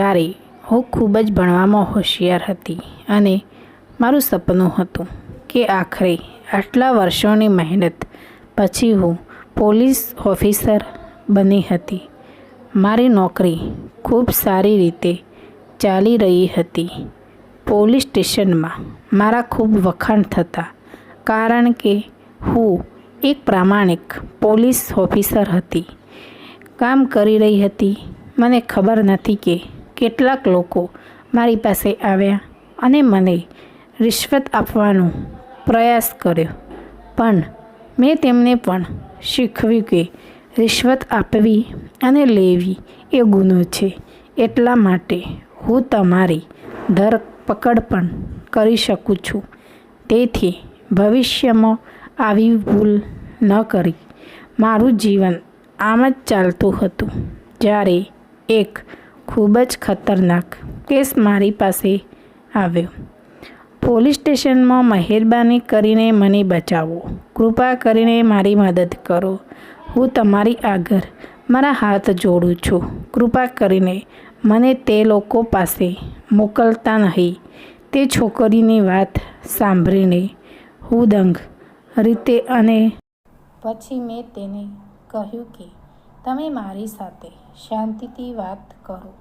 ત્યારે હું ખૂબ જ ભણવામાં હોશિયાર હતી અને મારું સપનું હતું કે આખરે આટલા વર્ષોની મહેનત પછી હું પોલીસ ઓફિસર બની હતી. મારી નોકરી ખૂબ સારી રીતે ચાલી રહી હતી. પોલીસ સ્ટેશનમાં મારા ખૂબ વખાણ થતા કારણ કે હું એક પ્રામાણિક પોલીસ ઓફિસર હતી. કામ કરી રહી હતી. મને ખબર નથી કે કેટલાક લોકો મારી પાસે આવ્યા અને મને રિશ્વત આપવાનો પ્રયાસ કર્યો. પણ મેં તેમને પણ શીખવ્યું કે રિશ્વત આપવી અને લેવી એ ગુનો છે. એટલા માટે હું તમારી ધરપકડ પણ કરી શકું છું. તેથી ભવિષ્યમાં આવી ભૂલ ન કરી. મારું જીવન આમ જ ચાલતું હતું જ્યારે એક ખૂબ જ ખતરનાક કેસ મારી પાસે આવ્યો. પોલીસ સ્ટેશનમાં મહેરબાની કરીને મને બચાવો. કૃપા કરીને મારી મદદ કરો. હું તમારી આગળ મારા હાથ જોડું છું. કૃપા કરીને મને તે લોકો પાસે મોકલતા નહીં. તે છોકરીની વાત સાંભળીને હું દંગ રીતે અને પછી મેં તેને કહ્યું કે તમે મારી સાથે શાંતિથી વાત કરો.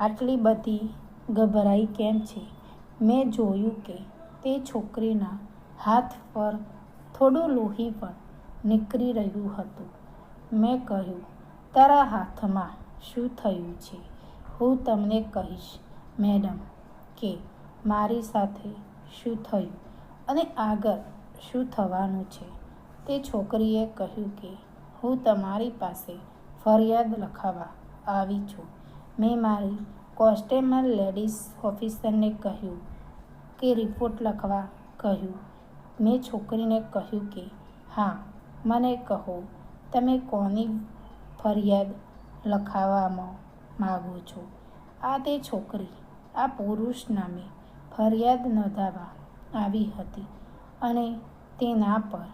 આટલી બધી ગભરાઈ કેમ છે? મેં જોયું કે તે છોકરીના હાથ પર થોડું લોહી પણ નીકળી રહ્યું હતું. મેં કહ્યું, તારા હાથમાં શું થયું છે? હું તમને કહીશ, મેડમ, કે મારી સાથે શું થયું અને આગળ શું થવાનું છે. તે છોકરીએ કહ્યું કે, હું તમારી પાસે ફરિયાદ લખાવવા આવી છું. મેં મારી કોન્સ્ટેબલ લેડીઝ ઓફિસરને કહ્યું કે રિપોર્ટ લખવા કહ્યું. મેં છોકરીને કહ્યું કે, હા, મને કહો, તમે કોની ફરિયાદ લખાવવામાં માગો છો? આ તે છોકરી, આ પુરુષ નામે ફરિયાદ નોંધાવવા આવી હતી અને તેના પર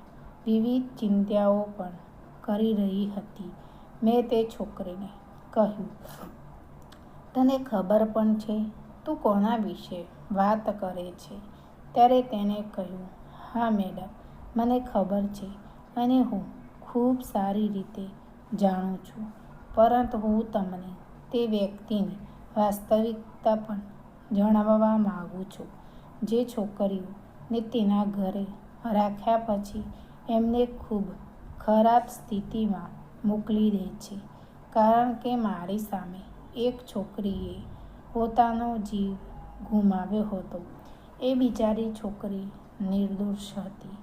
વિવિધ ચિંતાઓ પણ કરી રહી હતી. મેં તે છોકરીને કહ્યું, તને ખબર પણ છે, તું કોના વિશે વાત કરે છે? ત્યારે તેણે કહ્યું, હા મેડમ, મને ખબર છે અને હું ખૂબ સારી રીતે જાણું છું, પરંતુ હું તમને તે વ્યક્તિની વાસ્તવિકતા પણ જણાવવા માગું છું. જે છોકરીઓને તેના ઘરે રાખ્યા પછી એમને ખૂબ ખરાબ સ્થિતિમાં મોકલી દે છે. કારણ કે મારી સામે એક છોકરીએ પોતાનો જીવ ગુમાવ્યો હતો. એ બિચારી છોકરી નિર્દોષ હતી.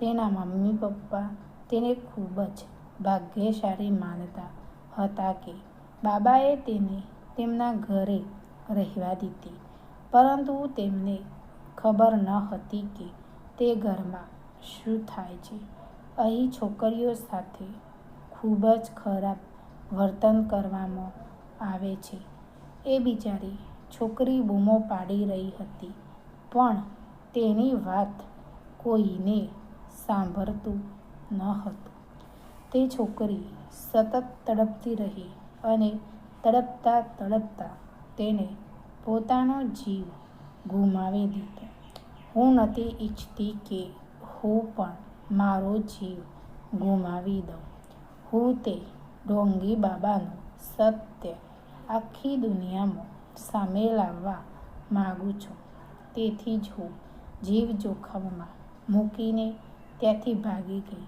તેના મમ્મી પપ્પા તેને ખૂબ જ ભાગ્યશાળી માનતા હતા કે બાબાએ તેને તેમના ઘરે રહેવા દીધી. પરંતુ તેમને ખબર ન હતી કે તે ઘરમાં શું થાય છે. અહીં છોકરીઓ સાથે ખૂબ જ ખરાબ વર્તન કરવામાં આવે છે. એ બિચારી છોકરી બૂમો પાડી રહી હતી, પણ તેની વાત કોઈને સાંભળતું ન હતું. તે છોકરી સતત તડપતી રહી અને તડપતા તડપતા તેને પોતાનો જીવ ગુમાવી દીધો. હું નથી ઈચ્છતી કે હું પણ મારો જીવ ગુમાવી દઉં. હું તે ઢોંગી બાબાનું સત્ય આખી દુનિયામાં સામે લાવવા માગું છું. તેથી જ હું જીવ જોખમમાં મૂકીને ત્યાંથી ભાગી ગઈ.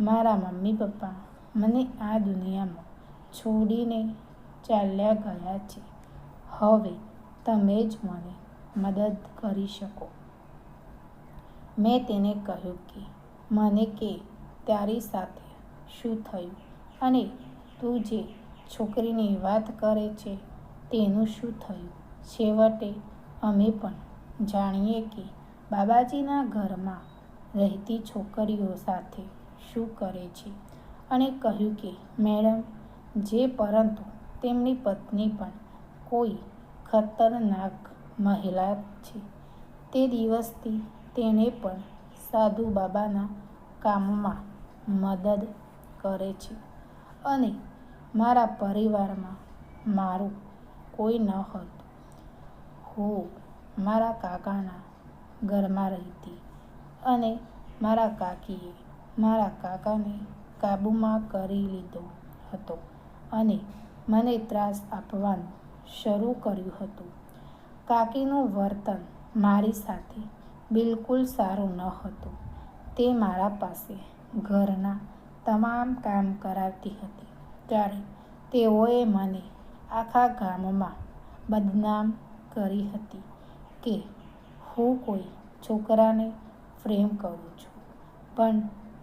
મારા મમ્મી પપ્પા મને આ દુનિયામાં છોડીને ચાલ્યા ગયા છે. હવે તમે જ મને મદદ કરી શકો. મેં તેને કહ્યું કે, મને કે, તારી સાથે શું થયું? અને તું જે છોકરીની વાત કરે છે, તેનું શું થયું? છેવટે અમે પણ જાણીએ કે બાબાજીના ઘરમાં રહેતી છોકરીઓ સાથે શું કરે છે. અને કહ્યું કે, મેડમ, જે પરંતુ તેમની પત્ની પણ કોઈ ખતરનાક મહિલા છે. તે દિવસથી તેણે પણ સાધુ બાબાના કામમાં મદદ કરે છે. અને મારા પરિવારમાં મારું કોઈ ન હતું. હું મારા કાકાના ઘરમાં રહેતી અને મારા કાકીએ મારા કાકાને કાબૂમાં કરી લીધો હતો અને મને ત્રાસ આપવાનું શરૂ કર્યું હતું. કાકીનું વર્તન મારી સાથે બિલકુલ સારું ન હતું. તે મારા પાસે ઘરના તમામ કામ કરાવતી હતી. ત્યારે તેઓએ મને આખા ગામમાં બદનામ કરી હતી કે હું કોઈ છોકરાને પ્રેમ કરું છું. પણ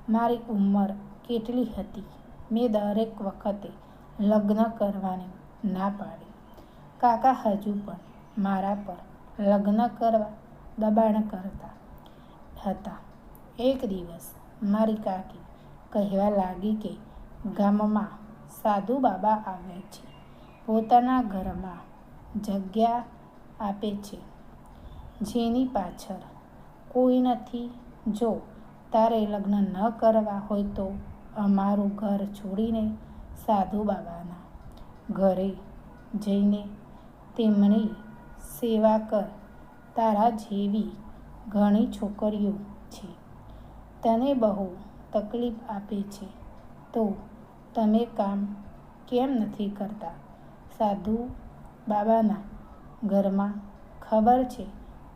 મારી ઉંમર કેટલી હતી મેં દરેક વખતે લગ્ન કરવાની ના પાડી. કાકા હજુ પણ મારા પર લગ્ન કરવા દબાણ કરતા હતા. એક દિવસ મારી કાકી કહેવા લાગી કે ગામમાં સાધુ બાબા આવે છે. પોતાના ઘરમાં જગ્યા આપે છે. જેની પાછળ કોઈ નથી. જો તારે લગ્ન ન કરવા હોય તો અમારું ઘર છોડીને સાધુ બાબાના ઘરે જઈને તેમની સેવા કર. તારા જેવી ઘણી છોકરીઓ છે. તને બહુ તકલીફ આપે છે. તો તમે કામ કેમ નથી કરતા? સાધુ બાબાના ઘરમાં ખબર છે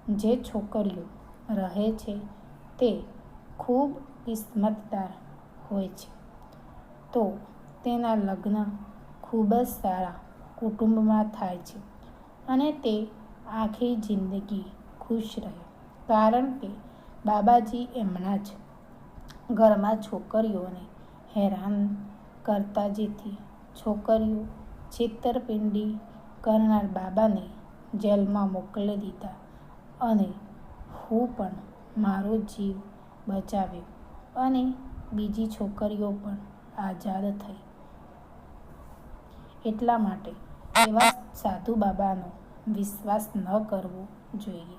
જે છોકરીઓ રહે છે તે ખૂબ કિસ્મતદાર હોય છે. તો તેના લગ્ન ખૂબ જ સારા કુટુંબમાં થાય છે અને તે આખી જિંદગી ખુશ રહે. કારણ કે બાબાજી એમના જ ઘરમાં છોકરીઓને હેરાન કરતા જેથી છોકરીઓ છેતરપિંડી કરનાર બાબાને જેલમાં મોકલી દીધા અને હું પણ મારો જીવ બચાવ્યો અને બીજી છોકરીઓ પણ આઝાદ થઈ. એટલા માટે એવા સાધુ બાબાનો વિશ્વાસ ન કરવો જોઈએ.